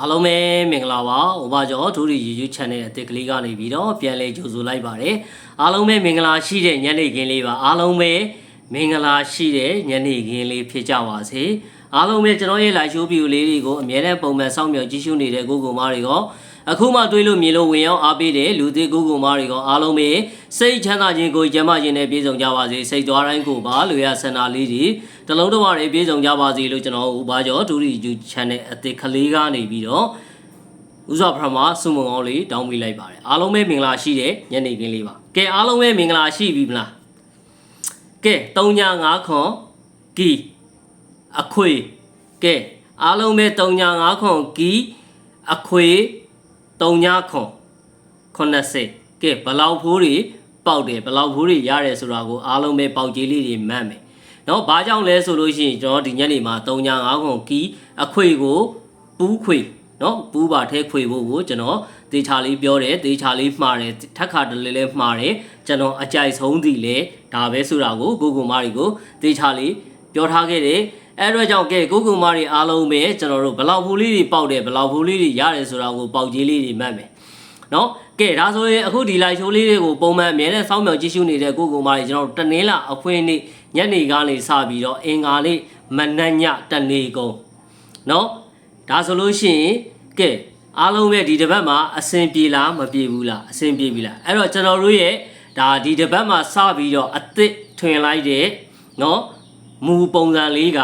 အားလုံးပဲမင်္ဂလာပါ။ဟိုပါကျော်ဒူရီ YouTube channel အသစ်ကလေးကနေပြီးတော့ပြန်လဲကြိုဆိုလိုက်ပါတယ်။အားလုံးပဲမင်္ဂလာရှိတဲ့ညနေခင်းလေးပါ။အားလုံးပဲမင်္ဂလာရှိတဲ့ညနေခင်းလေးဖြစ်ကြပါစေ။အားလုံးပဲကျွန်တော်ရဲ့ live show view လေးတွေကိုအမြဲတမ်းပုံမှန်စောင့်မျှော်ကြည့်ရှုနေတဲ့ကိုကိုမားတွေရော အခုမှတွေးလို့မြင်လို့ဝင်ရောက်အားပေးတဲ့လူသစ်ကိုကိုမားတွေရောအားလုံးပဲစိတ်ချမ်းသာခြင်းကိုကျမ်းမာခြင်းနဲ့ပြည့်စုံကြပါစေ။စိတ်သွားတိုင်းကိုပါလူရဆန္ဒလေးတွေတလုံးတစ်ဝတွေပြည့်စုံကြပါစေလို့ကျွန်တော်ဟိုပါကျော်ဒူရီ YouTube channel အသစ်ကလေးကနေပြီးတော့ဥစွာပထမစုံမုံအောင်လေးတောင်းပေးလိုက်ပါတယ်အားလုံးပဲမင်္ဂလာရှိတဲ့ညနေခင်းလေးပါကဲအားလုံးပဲမင်္ဂလာရှိပြီမလားကဲ3ည5ခွန်ကီအခွေကဲအားလုံးပဲ3ည5ခွန်ကီအခွေ 3ညခွန်80ကဲဘလောက်ဖိုးတွေပေါက်တယ်ဘလောက်ဖိုးတွေရတယ်ဆိုတာကိုအားလုံးပဲပေါက်ကြီးလေးတွေမှတ်မယ်เนาะဘာကြောင့်လဲဆိုလို့ရှိရင်ကျွန်တော်ဒီညနေမှာ3ည5ခွန်ကီအခွေကိုပူးခွေ နော်ပူးပါထဲခွေဖို့ကိုကျွန်တော်တေချာလေးပြောတယ်တေချာလေးမှားတယ်ထက်ခါတလေးလေးမှားတယ်ကျွန်တော်အကြိုက်ဆုံးသည်လေဒါပဲဆိုတာကိုကိုကိုမာရီကိုတေချာလေးပြောထားခဲ့တယ် အဲ့တော့ကြောင့်ကဲကိုကူမတွေအားလုံးပဲကျွန်တော်တို့ဘလောက်ဖူးလေးတွေပေါက်တယ်ဘလောက်ဖူးလေးတွေရတယ်ဆိုတာကိုပေါက်ကြီးလေးတွေမှတ်မယ်နော်ကဲဒါဆိုရင်အခုဒီ live show လေးတွေကိုပုံမှန်အမြဲတမ်းစောင့်မျှော်ကြည့်ရှုနေတဲ့ကိုကူမတွေကျွန်တော်တို့တနင်္လာအဖွင့်နေ့ညနေကနေစပြီးတော့အင်္ဂါနေ့မနက်ညတနေကုန်နော်ဒါဆိုလို့ရှိရင်ကဲအားလုံးပဲဒီတစ်ပတ်မှာအဆင်ပြေလားမပြေဘူးလားအဆင်ပြေပြီလားအဲ့တော့ကျွန်တော်တို့ရဲ့ဒါဒီတစ်ပတ်မှာစပြီးတော့အသစ်ထွင်လိုက်တဲ့နော် မူပုံစံလေးက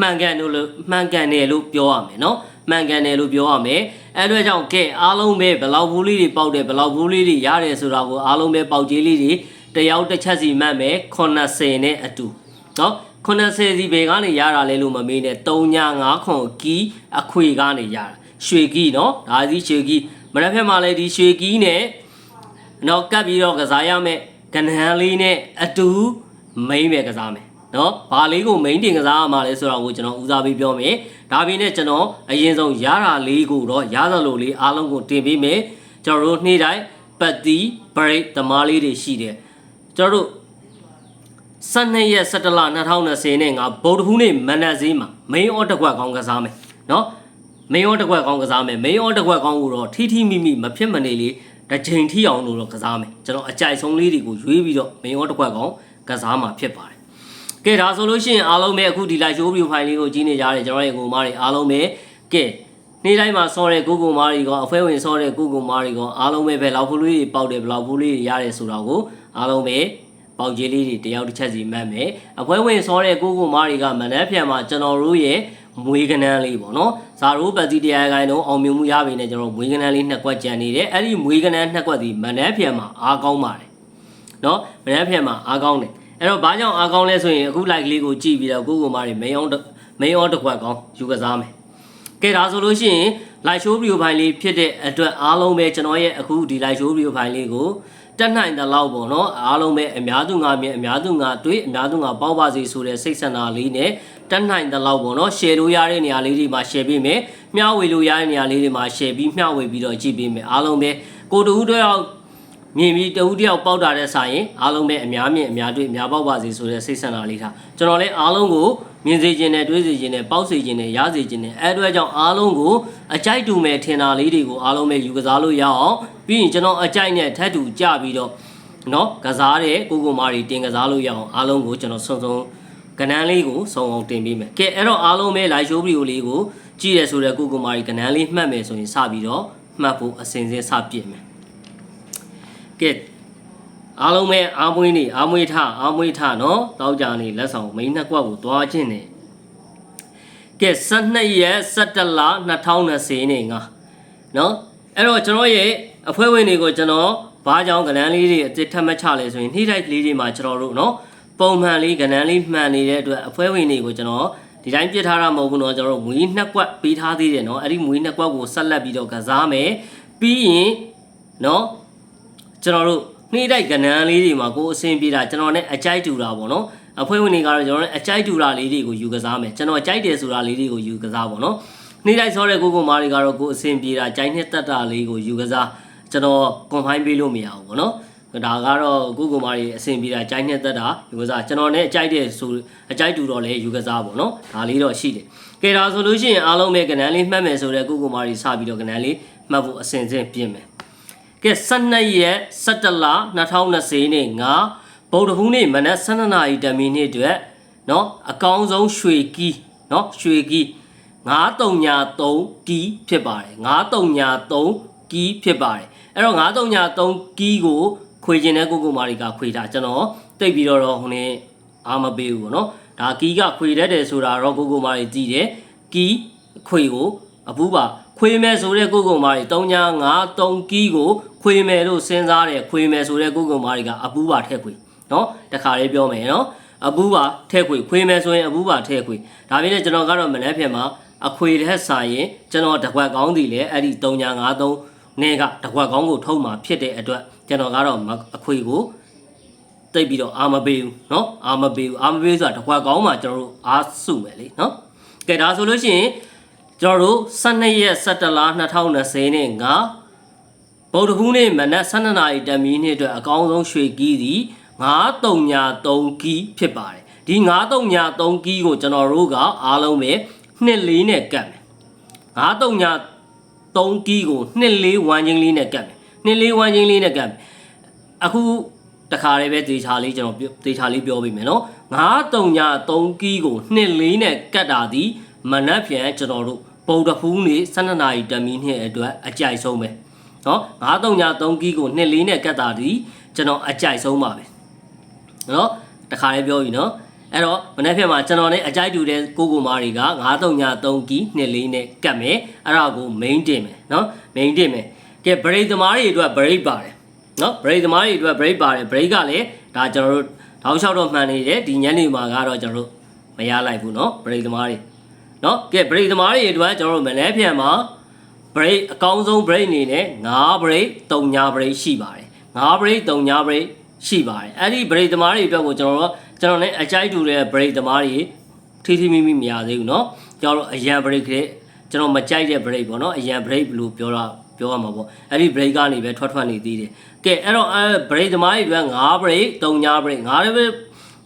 မှန်ကန်လို့မှန်ကန်တယ်လို့ပြောရမယ်နော်မှန်ကန်တယ်လို့ပြောရမယ်အဲအတွက်ကြောင့်ကဲအားလုံးပဲဘလောက်ဘူးလေးတွေပေါက်တယ်ဘလောက်ဘူးလေးတွေရတယ်ဆိုတာကိုအားလုံးပဲပေါက်ကြီးလေးတွေတယောက်တစ်ချက်စီမှတ်မယ်80နဲ့အတူနော်80စီဘယ်ကနေရတာလဲလို့မမေးနဲ့3ည9ခွန်ကီအခွေကနေရတာရွှေကီနော်ဒါစီရွှေကီမနက်ဖြန်မှလည်းဒီရွှေကီနဲ့နော်ကပ်ပြီးတော့ကစားရမယ်ကဏ္ဍလေးနဲ့အတူမိမ့်မယ်ကစားမယ် နော်ဘာလေးကို main တင်ကစားရမှာလဲဆိုတာကိုကျွန်တော်ဦးစားပေးပြောမယ်ဒါပြင်နဲ့ကျွန်တော်အရင်ဆုံးရတာလေးကိုတော့ရသလိုလေးအားလုံးကိုတင်ပေးမယ်ကျွန်တော်တို့နေ့တိုင်းပတ်တီဘရိတ်သမားလေးတွေရှိတယ်ကျွန်တော်တို့12ရက်17လ2020နဲ့ငါဗုဒ္ဓဟူးနေ့မနက်စည်းမှာ main order တစ်ခွက်ကောင်းကစားမယ်နော် main order တစ်ခွက်ကောင်းကစားမယ် main order တစ်ခွက်ကောင်းကိုတော့ထီထီမိမိမဖြစ်မနေလေးတစ်ချိန်ထိအောင်လို့တော့ကစားမယ်ကျွန်တော်အကြိုက်ဆုံးလေးတွေကိုရွေးပြီးတော့ main order တစ်ခွက်ကောင်းကစားမှာဖြစ်ပါတယ် ကဲဒါဆိုလို့ရှိရင်အားလုံးပဲအခုဒီ live show view file လေးကိုကြည့်နေကြတယ်ကျွန်တော်ရဲ့ကိုမားတွေအားလုံးပဲကဲနေ့တိုင်းမှာစောတဲ့ကိုကိုမားတွေကအဖွဲဝင်စောတဲ့ကိုကိုမားတွေကအားလုံးပဲပဲလောက်ဖူးလေးတွေပေါက်တယ်ဘလောက်ဖူးလေးတွေရတယ်ဆိုတာကိုအားလုံးပဲပေါက်ကြီးလေးတွေတယောက်တစ်ချက်စီမှတ်မယ်အဖွဲဝင်စောတဲ့ကိုကိုမားတွေကမနှက်ဖြန်မှာကျွန်တော်တို့ရဲ့မွေးကနန်းလေးပေါ့နော်ဇာရိုးပတ်စီတရားကိုင်းတော့အောင်မြင်မှုရပြီနဲ့ကျွန်တော်မွေးကနန်းလေးနှစ်ကွက်ကြံနေတယ်အဲ့ဒီမွေးကနန်းနှစ်ကွက်ဒီမနှက်ဖြန်မှာအားကောင်းပါတယ်နော်မနှက်ဖြန်မှာအားကောင်းတယ် အဲ့တော့ဘာကြောင့်အားကောင်းလဲဆိုရင်အခု like လေးကိုကြည့်ပြီးတော့ကိုကိုမားတွေမင်းအောင်မင်းအောင်တစ်ခွက်ကောင်းယူကစားမယ်ကဲဒါဆိုလို့ရှိရင် live show video file လေးဖြစ်တဲ့အတွက်အားလုံးပဲကျွန်တော်ရဲ့အခုဒီ live show video file လေးကိုတက်နိုင်တဲ့လောက်ပေါ့နော်အားလုံးပဲအများသူငါမြင်အများသူငါတွေးအများသူငါပေါက်ပါစေဆိုတဲ့စိတ်ဆန္ဒလေးနဲ့တက်နိုင်တဲ့လောက်ပေါ့နော် share လို့ရတဲ့နေရာလေးတွေမှာ share ပေးမယ်မျှဝေလို့ရတဲ့နေရာလေးတွေမှာ share ပြီးမျှဝေပြီးတော့ကြည့်ပေးမယ်အားလုံးပဲကိုတူတယောက် မြင်ပြီးတဦးတယောက်ပေါက်တာတဲ့ဆိုင်ရင်အားလုံးပဲအများမြင်အများတွေ့အများပေါက်ပါစေဆိုတဲ့စိတ်ဆန္ဒလေးထားကျွန်တော်လည်းအားလုံးကိုမြင်စေခြင်းနဲ့တွေးစေခြင်းနဲ့ပေါက်စေခြင်းနဲ့ရစေခြင်းနဲ့အဲအတွက်ကြောင့်အားလုံးကိုအကြိုက်တူမဲ့ထင်တာလေးတွေကိုအားလုံးပဲယူကစားလို့ရအောင်ပြီးရင်ကျွန်တော်အကြိုက်နဲ့ထပ်တူကြပြီးတော့နော်ကစားတဲ့ကိုကိုမာတွေတင်ကစားလို့ရအောင်အားလုံးကိုကျွန်တော်ဆုံဆုံကဏန်းလေးကိုစုံအောင်တင်ပေးမယ်ကဲအဲ့တော့အားလုံးပဲ live show video လေးကိုကြည့်ရဆိုတဲ့ကိုကိုမာရီကဏန်းလေးမှတ်မယ်ဆိုရင်စပြီးတော့မှတ်ဖို့အစဉ်စဉ်စပြစ်မယ် ကဲအားလုံးပဲအားမွေးနေအားမွေးထအားမွေးထနော်တောက်ကြနေလက်ဆောင်မိန်းနှစ်ကွက်ကိုသွားခြင်းနေကဲ12ရက်17လ2020နေငါနော်အဲ့တော့ကျွန်တော်ရဲ့အဖွဲ့ဝင်တွေကိုကျွန်တော်ဘာကြောင့်ကဏန်းလေးတွေအစ်ထက်မချလဲဆိုရင်နှိထိုက်ကလေးတွေမှာကျွန်တော်တို့နော်ပုံမှန်လေးကဏန်းလေးမှန်နေတဲ့အတွက်အဖွဲ့ဝင်တွေကိုကျွန်တော်ဒီတိုင်းပြစ်ထားတာမဟုတ်ဘူးเนาะကျွန်တော်တို့မွေးနှစ်ကွက်ပေးထားသေးတယ်เนาะအဲ့ဒီမွေးနှစ်ကွက်ကိုဆက်လက်ပြီးတော့ကစားမယ်ပြီးရင်เนาะ ကျွန်တော်တို့နှိမ့်တိုက်ကဏ္ဍလေးတွေမှာကိုအဆင်ပြေတာကျွန်တော်နဲ့အကြိုက်တူတာပေါ့နော်အဖွဲ့ဝင်တွေကတော့ကျွန်တော်နဲ့အကြိုက်တူတာလေးတွေကိုယူကစားမယ်ကျွန်တော်ကြိုက်တယ်ဆိုတာလေးတွေကိုယူကစားပေါ့နော်နှိမ့်တိုက်စောတဲ့ကိုကိုမားတွေကတော့ကိုအဆင်ပြေတာကြိုက်နှစ်သက်တာလေးကိုယူကစားကျွန်တော်ကွန်ဖိုင်းပေးလို့မရဘူးပေါ့နော်ဒါကတော့ကိုကိုမာရီအဆင်ပြေတာကြိုက်နှစ်သက်တာယူကစားကျွန်တော်နဲ့အကြိုက်တဲ့ဆိုအကြိုက်တူတော့လဲယူကစားပေါ့နော်ဒါလေးတော့ရှိတယ်ကဲဒါဆိုလို့ရှိရင်အားလုံးပဲကဏ္ဍလေးမှတ်မယ်ဆိုတော့ကိုကိုမာရီစပြီးတော့ကဏ္ဍလေးမှတ်ဖို့အဆင်သင့်ပြင်မယ် ကဲ12ရက်17လ2020နေ့ငါဗုဒ္ဓဟူးနေ့မနက်12နာရီတမီနေ့အတွက်နော်အကောင်းဆုံးရွှေကီးနော်ရွှေကီး933ကီးဖြစ်ပါတယ်933ကီးဖြစ်ပါတယ်အဲ့တော့933ကီးကိုခွေကျင်တဲ့ကိုကိုမာရီကခွေတာကျွန်တော်တိတ်ပြီးတော့ဟိုနေအားမပေးဘူးပေါ့နော်ဒါကီးကခွေတတ်တယ်ဆိုတာတော့ကိုကိုမာရီကြည့်တယ်ကီးခွေကိုအပူပါခွေမယ်ဆိုတဲ့ကိုကိုမာရီ3953ကီးကို ခွေမယ်လို့စဉ်းစားတယ်ခွေမယ်ဆိုတဲ့ကိုကိုမာရီကအပူပါထက်ခွေနော်တခါလေးပြောမယ်နော်အပူပါထဲ့ခွေခွေမယ်ဆိုရင်အပူပါထဲ့ခွေဒါပြည့်နဲ့ကျွန်တော်ကတော့မနေ့ဖြန်မှာအခွေတဲ့ဆိုင်ရင်ကျွန်တော်တကွက်ကောင်းတည်လေအဲ့ဒီ3953နဲ့ကတကွက်ကောင်းကိုထုတ်มาဖြစ်တဲ့အတွက်ကျွန်တော်ကတော့အခွေကိုတိတ်ပြီးတော့အာမပေးဘူးเนาะအာမပေးဘူးအာမပေးဆိုတာတကွက်ကောင်းမှာကျွန်တော်တို့အားစုမယ်လေเนาะကဲဒါဆိုလို့ရှိရင်ကျွန်တော်တို့12ရက်17လ2020နဲ့ငါ ဗုဒ္ဓဟူးနေ့မနက်12နာရီတမီနှစ်အတွက်အကောင်းဆုံးရွှေကီးသည်933ကီးဖြစ်ပါတယ်ဒီ933ကီးကိုကျွန်တော်တို့ကအားလုံးပဲနှစ်လေးနဲ့ကတ်မယ်933ကီးကိုနှစ်လေးဝမ်းချင်းလေးနဲ့ကတ်မယ်နှစ်လေးဝမ်းချင်းလေးနဲ့ကတ်မယ်အခုတခါလေးပဲဒေချာလေးကျွန်တော်ဒေချာလေးပြောပေးမယ်နော်933ကီးကိုနှစ်လေးနဲ့ကတ်တာဒီမနက်ဖြန်ကျွန်တော်တို့ပုံတဖူးနေ12နာရီတမီနှစ်အတွက်အကြိုက်ဆုံးပဲ နော်933ကီးကိုနှစ်လေးနဲ့ကတ်တာဒီကျွန်တော်အကြိုက်ဆုံးပါပဲနော်တခါလေးပြောပြီနော်အဲ့တော့မနေ့ဖြန်မှာကျွန်တော်နဲ့အကြိုက်တူတဲ့ကိုကိုမားတွေက9393ကီနှစ်လေးနဲ့ကတ်မယ်အဲ့ဒါကို main တင်မယ်နော် main တင်မယ်ကဲ break သမားတွေအတွက် break ပါတယ်နော် break သမားတွေအတွက် break ပါတယ် break ကလည်းဒါကျွန်တော်တို့တောက်လျှောက်တော့မှန်နေတယ်ဒီညနေမှာကတော့ကျွန်တော်တို့မရလိုက်ဘူးနော် break သမားတွေနော်ကဲ break သမားတွေအတွက်ကျွန်တော်တို့မနေ့ဖြန်မှာ break အကောင်းဆုံး break အနေနဲ့9 break 3ည break ရှိပါတယ်9 break 3ည break ရှိပါတယ်အဲ့ဒီ break သမားတွေအတွက်ကိုကျွန်တော်တို့ကျွန်တော်လည်းအကြိုက်တူတဲ့ break သမားတွေထိထိမိမိမရသေးဘူးเนาะကျွန်တော်တို့အရန် break တွေကျွန်တော်မကြိုက်တဲ့ break ပေါ့เนาะအရန် break လို့ပြောတာပြောရမှာပေါ့အဲ့ဒီ break ကနေပဲထွက်ထွက်နေသေးတယ်ကဲအဲ့တော့အဲ break သမားတွေအတွက်9 break 3ည break 9 break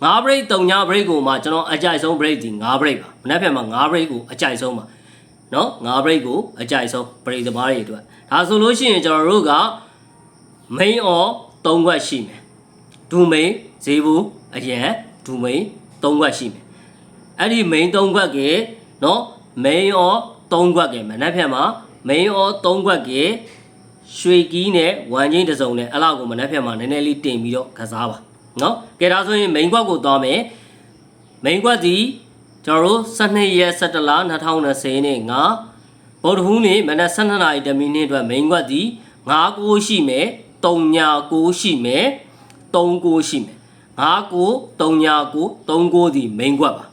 9 break 3ည break ကိုမှကျွန်တော်အကြိုက်ဆုံး break ဒီ9 break ပါမနေ့ဖက်မှာ9 break ကိုအကြိုက်ဆုံးပါ နော်ငါးဘရိတ်ကိုအကြိုက်ဆုံးဘရိတ်သမားတွေအတွက်ဒါဆိုလို့ရှိရင်ကျွန်တော်တို့က main or 3ခွက်ရှိမယ်ဒူမိန်ဈေးဘူးအရန်ဒူမိန်3ခွက်ရှိမယ်အဲ့ဒီ main 3ခွက်ကနော် main or 3ခွက်ကမနှက်ဖြန်မှာ main or 3ခွက်ကရွှေကီးနဲ့ဝမ်ချင်းတစ်စုံနဲ့အဲ့လောက်ကိုမနှက်ဖြန်မှာနည်းနည်းလေးတင်ပြီးတော့ကစားပါနော်ကဲဒါဆိုရင် main ခွက်ကိုသွားမယ် main ခွက်ဒီ ကျွန်တော်တို့12ရက်17လ2020နေ့ငါဗုဒ္ဓဟူးနေ့မနက်12နာရီတမီနစ်အတွက်မိန်ကွက်သည်59ရှိမယ်39ရှိမယ်39ရှိမယ်59 39 39ဒီမိန်ကွက်ပါ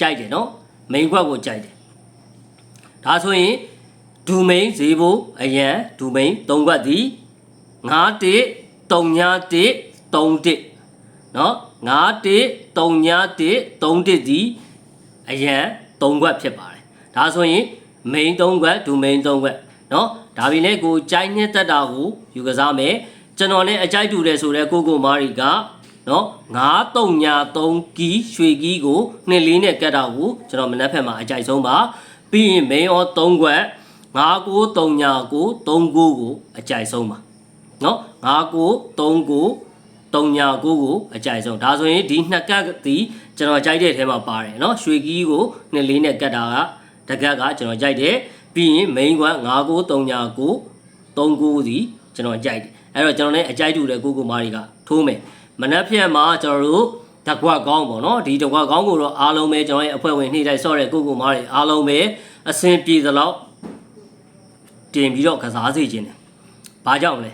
ကြိုက်တယ်နော်မိန်ကွက်ကိုကြိုက်တယ်ဒါဆိုရင်ဒူမိန်ဈေးဘိုးအရန်ဒူမိန်3ကွက်ဒီ9 1 3 9 1 3 1เนาะ 913913သည်အရန်3ခွက်ဖြစ်ပါတယ်ဒါဆိုရင် main 3ခွက် domain 3ခွက်เนาะဒါပြင်လည်းကိုကြိုက်နှစ်သက်တာကိုယူကစားမယ်ကျွန်တော်လည်းအကြိုက်တူတယ်ဆိုတော့ကိုကိုမာရီကနော်933ကီရွှေကီကိုနှစ်လေးနဲ့ကတ်တာကိုကျွန်တော်မနှက်ဖက်မှာအကြိုက်ဆုံးပါပြီးရင် main or 3ခွက်993ညာကို39ကိုအကြိုက်ဆုံးပါနော်993ကို 3ကို3ညာကိုကိုအကြိုက်ဆုံးဒါဆိုရင်ဒီနှစ်ကတ်ဒီကျွန်တော်ကြိုက်တဲ့ထဲမှာပါတယ်နော်ရွှေကီကိုနှစ်လေးနဲ့ကတ်တာကတကက်ကကျွန်တော်ကြိုက်တယ်ပြီးရင် main က9ကို3ညာကို3ကိုစီကျွန်တော်ကြိုက်တယ်အဲ့တော့ကျွန်တော်လည်းအကြိုက်တူတဲ့ကိုကိုမားတွေကထိုးမယ်မနက်ဖြန်မှာကျွန်တော်တို့တကွက်ကောင်းပေါ့နော်ဒီတကွက်ကောင်းကိုတော့အားလုံးပဲကျွန်တော်ရဲ့အဖွဲ့ဝင်နှိမ့်တိုက်ဆော့တဲ့ကိုကိုမားတွေအားလုံးပဲအဆင်ပြေသလောက်တင်ပြီးတော့ကစားစေခြင်းတယ်ဘာကြောင့်လဲ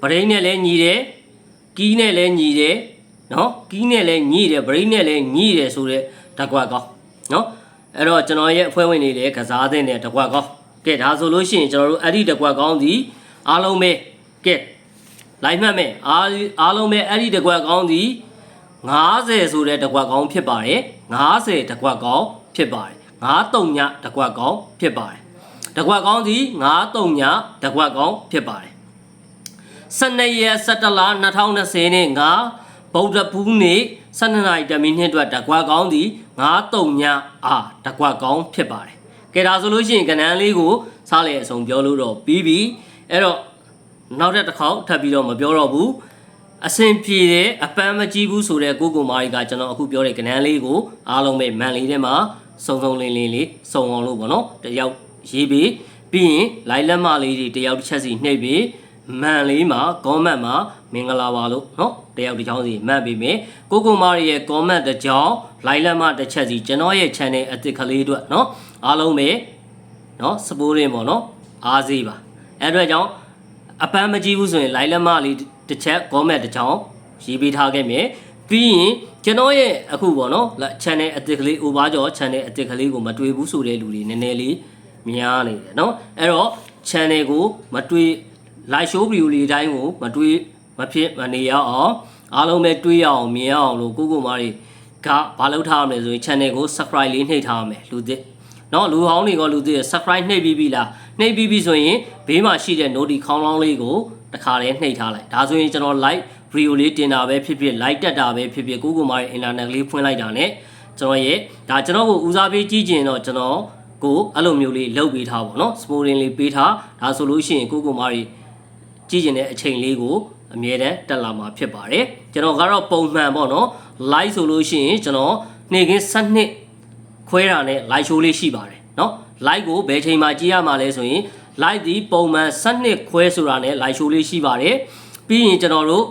ဗရိန်းနဲ့လည်းညီတယ် ကီးနဲ့လည်းညီတယ်နော်ကီးနဲ့လည်းညီတယ်ဗရိန်းနဲ့လည်းညီတယ်ဆိုတဲ့တကွက်ကောင်းနော်အဲ့တော့ကျွန်တော်ရဲ့အဖွဲ့ဝင်တွေလည်းကစားတဲ့နဲ့တကွက်ကောင်းကဲဒါဆိုလို့ရှိရင်ကျွန်တော်တို့အဲ့ဒီတကွက်ကောင်းဒီအားလုံးပဲကဲလိုက်မှတ်မယ်အားအားလုံးပဲအဲ့ဒီတကွက်ကောင်းဒီ90ဆိုတဲ့တကွက်ကောင်းဖြစ်ပါတယ်90တကွက်ကောင်းဖြစ်ပါတယ်93ညတကွက်ကောင်းဖြစ်ပါတယ်တကွက်ကောင်းဒီ93ညတကွက်ကောင်းဖြစ်ပါတယ် 12ရက်17လ2020နှစ်ငါဗုဒ္ဓပူးနေ့12နာရီတမီနှစ်အတွက်တကွာကောင်းသည်9-3ညအာတကွာကောင်းဖြစ်ပါတယ်ကဲဒါဆိုလို့ရှိရင်ကဏ္ဍလေးကိုစားလေအစုံပြောလို့တော့ပြီးပြီအဲ့တော့နောက်တစ်တစ်ခေါက်ထပ်ပြီးတော့မပြောတော့ဘူးအဆင်ပြေတဲ့အပန်းမကြီးဘူးဆိုတဲ့ကိုကိုမာရီကကျွန်တော်အခုပြောတဲ့ကဏ္ဍလေးကိုအားလုံးပဲမန်လေးထဲမှာစုံစုံလင်းလင်းလေးစုံအောင်လို့ပေါ့နော်တယောက်ရေးပြီးပြီးရင်လိုက်လက်မလေးတွေတယောက်တစ်ချက်စီနှိပ်ပြီး မန်လေးမှာ comment မှာမင်္ဂလာပါလို့เนาะတယောက်တစ်ချောင်းစီမှတ်ပြီးမယ်ကိုကိုမာရီရဲ့ comment တစ်ချောင်းလိုက်လက်မတစ်ချက်စီကျွန်တော်ရဲ့ channel အသစ်ကလေးအတွက်เนาะအားလုံးပဲเนาะ supporting ပေါ့เนาะအားစေးပါအဲ့အတွက်ကြောင့်အပန်းမကြည့်ဘူးဆိုရင်လိုက်လက်မလေးတစ်ချက် comment တစ်ချောင်းရေးပေးထားခဲ့မယ်ပြီးရင်ကျွန်တော်ရဲ့အခုပေါ့နော် channel အသစ်ကလေး over ကျော် channel အသစ်ကလေးကိုမတွေ့ဘူးဆိုတဲ့လူတွေနည်းနည်းလေးများနေတယ်เนาะအဲ့တော့ channel ကိုမတွေ့ live show video လေးတိုင်းကိုမတွေ့မဖြစ်မနေရအောင်အားလုံးပဲတွေးရအောင်မြင်ရအောင်လို့ကိုကိုမားတွေကဘာလုပ်ထားရမလဲဆိုရင် channel ကို subscribe လေးနှိပ်ထားရမယ်လူသစ်เนาะလူဟောင်းတွေကလူသစ် subscribe နှိပ်ပြီးပြီလားနှိပ်ပြီးပြီဆိုရင်ဘေးမှာရှိတဲ့ notification ခေါင်းလောင်းလေးကိုတခါတည်းနှိပ်ထားလိုက်ဒါဆိုရင်ကျွန်တော် live video လေးတင်တာပဲဖြစ်ဖြစ် live တက်တာပဲဖြစ်ဖြစ်ကိုကိုမားရဲ့ internet လေးဖွင့်လိုက်တာ ਨੇ ကျွန်တော်ရဲ့ဒါကျွန်တော်ကိုဦးစားပေးကြည့်ကျင်တော့ကျွန်တော်ကိုအဲ့လိုမျိုးလေးလုပ်ပေးထားပါတော့เนาะ sporting လေးပေးထားဒါဆိုလို့ရှိရင်ကိုကိုမားတွေ ကြည့်ကျင်တဲ့အချိန်လေးကိုအမြဲတမ်းတက်လာမှာဖြစ်ပါတယ်ကျွန်တော်ကတော့ပုံမှန်ပေါ့နော် live ဆိုလို့ရှိရင်ကျွန်တော်နေ့ခင်း7နှစ်ခွဲတာနဲ့ live show လေးရှိပါတယ်နော် live ကိုဘယ်ချိန်မှာကြည့်ရမှာလဲဆိုရင် live ဒီပုံမှန်7နှစ်ခွဲဆိုတာနဲ့ live show လေးရှိပါတယ်ပြီးရင်ကျွန်တော်တို့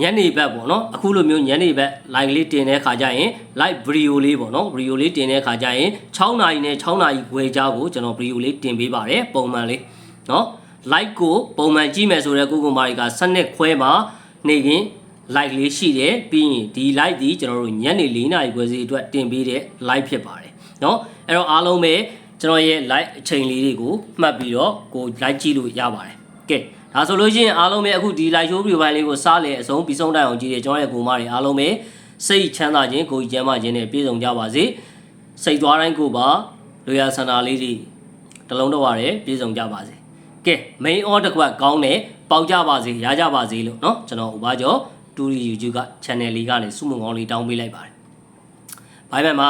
ညနေဘက်ပေါ့နော်အခုလိုမျိုးညနေဘက် live လေးတင်တဲ့ခါကျရင် live video လေးပေါ့နော် video လေးတင်တဲ့ခါကျရင်6နာရီနဲ့6နာရီခွဲကြားကိုကျွန်တော် video လေးတင်ပေးပါတယ်ပုံမှန်လေးနော် like ကိုပုံမှန်ကြည့်မယ်ဆိုတော့ကိုကိုမာရီကစနစ်ခွဲမှာနေရင် like လေးရှိတယ်ပြီးရင်ဒီ like ဒီကျွန်တော်တို့ညနေ4နာရီခွဲစီအတွက်တင်ပေးတဲ့ like ဖြစ်ပါတယ်เนาะအဲ့တော့အားလုံးပဲကျွန်တော်ရဲ့ like အချိန်လေးတွေကိုမှတ်ပြီးတော့ကို like ကြည့်လို့ရပါတယ်ကဲဒါဆိုလို့ရှိရင်အားလုံးပဲအခုဒီ live show view ပိုင်းလေးကိုစားလေအဆုံးပြီးဆုံးတိုင်အောင်ကြည့်တယ်ကျွန်တော်ရဲ့ကိုမာရီအားလုံးပဲစိတ်ချမ်းသာခြင်းကိုယ်ကြီးကျမ်းမာခြင်းနဲ့ပြည့်စုံကြပါစေစိတ်သွားတိုင်းကိုပါလူရဆန္ဒလေးတွေတလုံးတော့ရတယ်ပြည့်စုံကြပါစေ ကဲ main order တစ်ခွက်ကောင်းတယ်ပေါက်ကြပါစေရကြပါစေလို့เนาะကျွန်တော်ဥပါကျော်တူရီ YouTube က channel လေးကနေစုမှုကောင်းလေးတောင်းပေးလိုက်ပါတယ်ဘိုင်ဘယ်မှာ